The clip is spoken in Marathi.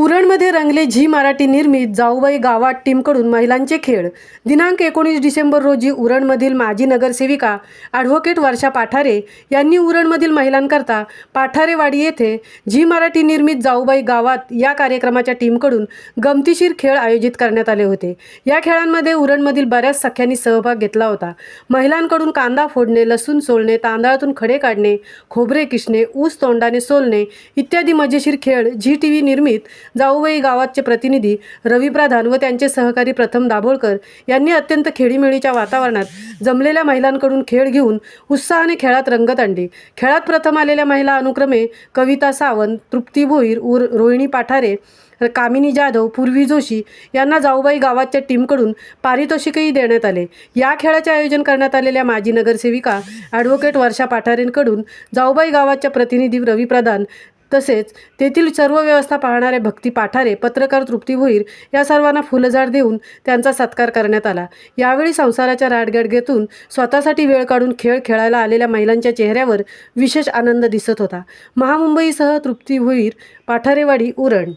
उरणमध्ये रंगले झी मराठी निर्मित जाऊबाई गावात टीमकडून महिलांचे खेळ. दिनांक एकोणीस डिसेंबर रोजी उरणमधील माजी नगरसेविका ॲडव्होकेट वर्षा पाठारे यांनी उरणमधील महिलांकरता पाठारेवाडी येथे झी मराठी निर्मित जाऊबाई गावात या कार्यक्रमाच्या टीमकडून गमतीशीर खेळ आयोजित करण्यात आले होते. या खेळांमध्ये उरणमधील बऱ्याच सख्यांनी सहभाग घेतला होता. महिलांकडून कांदा फोडणे लसूण सोलणे तांदळातून खडे काढणे खोबरे किसणे ऊस तोंडाने सोलणे इत्यादी मजेशीर खेळ झी टी व्ही निर्मित जाऊबाई गावाचे प्रतिनिधी रवी प्रधान व त्यांचे सहकारी प्रथम दाभोळकर यांनी अत्यंत खेळीमेळीच्या वातावरणात जमलेल्या महिलांकडून खेळ घेऊन उत्साहाने खेळात रंगत आणली. खेळात प्रथम आलेल्या महिला अनुक्रमे कविता सावंत तृप्ती भोईर उर रोहिणी पाठारे कामिनी जाधव पूर्वी जोशी यांना जाऊबाई गावाच्या टीमकडून पारितोषिकही देण्यात आले. या खेळाचे आयोजन करण्यात आलेल्या माजी नगरसेविका ॲडव्होकेट वर्षा पाठारेंकडून जाऊबाई गावाच्या प्रतिनिधी रवी प्रधान तसेच तेथील सर्व व्यवस्था पाहणारे भक्ती पाठारे पत्रकार तृप्ती भोईर या सर्वांना फुलझाड देऊन त्यांचा सत्कार करण्यात आला. यावेळी संसाराच्या राडगडगेतून स्वतःसाठी वेळ काढून खेळ खेळायला आलेल्या महिलांच्या चेहऱ्यावर विशेष आनंद दिसत होता. महामुंबईसह तृप्ती भोईर पाठारेवाडी उरण